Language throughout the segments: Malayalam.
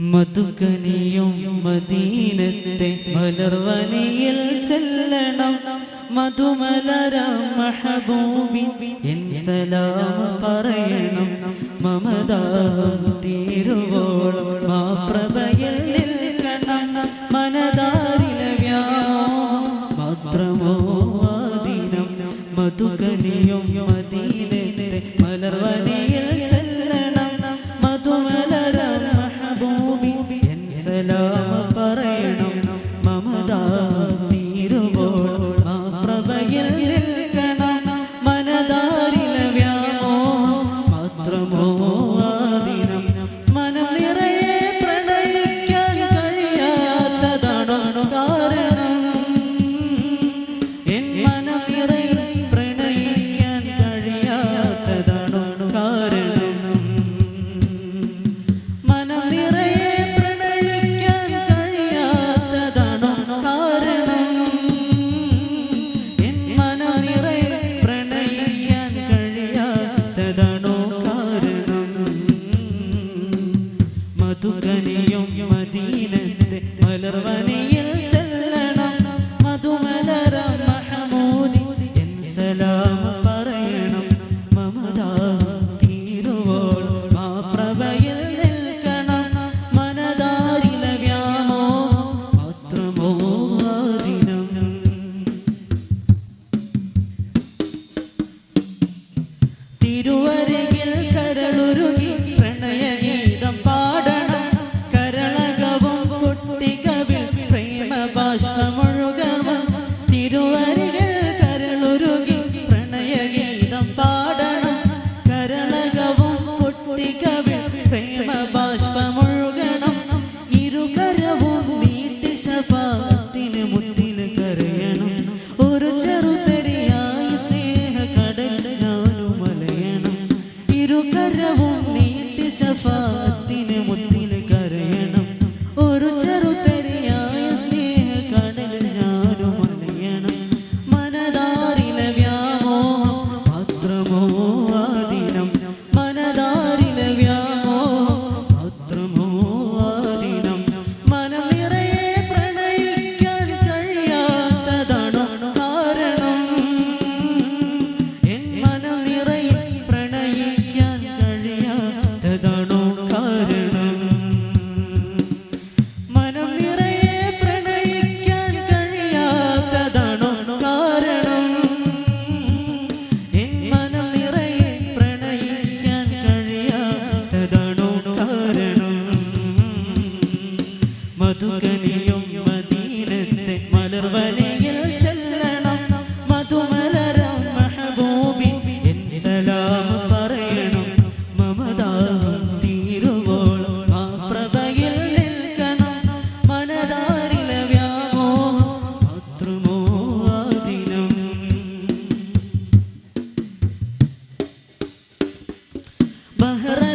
മധുകനിയും മദീനത്തെ മലർവനിയിൽ ചെല്ലണം. മധുമലര മഹബൂബി എൻ സലാം പറയണം. മമതാ തീരുവോളം മാ പ്രഭയിൽ നിൽക്കണം. മനതാരില മാത്രമോ ദിനം മധുകനിയും മദീനത്തെ മലർവനയിൽ Bahra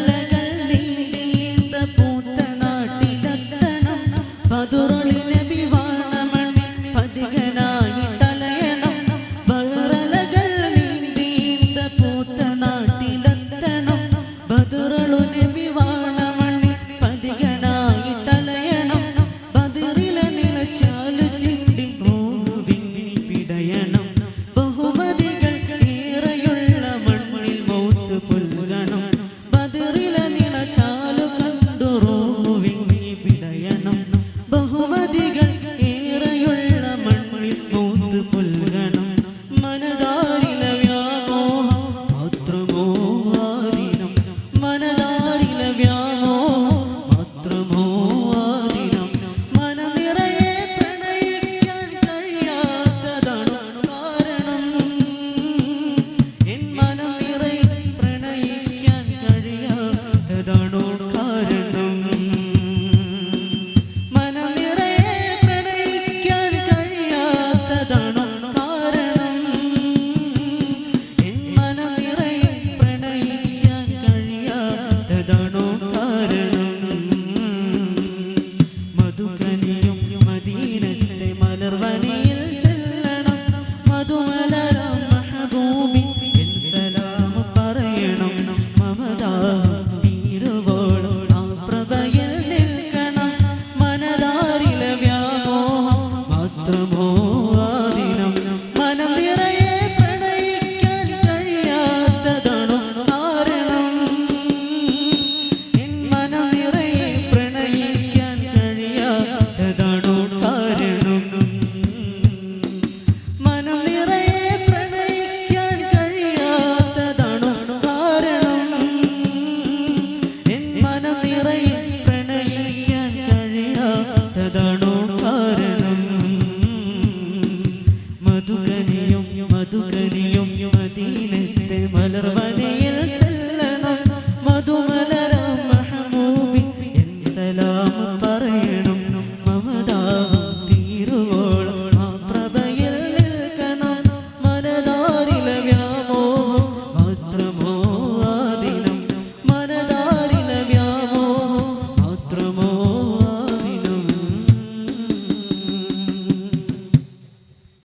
ಶರಣದಣು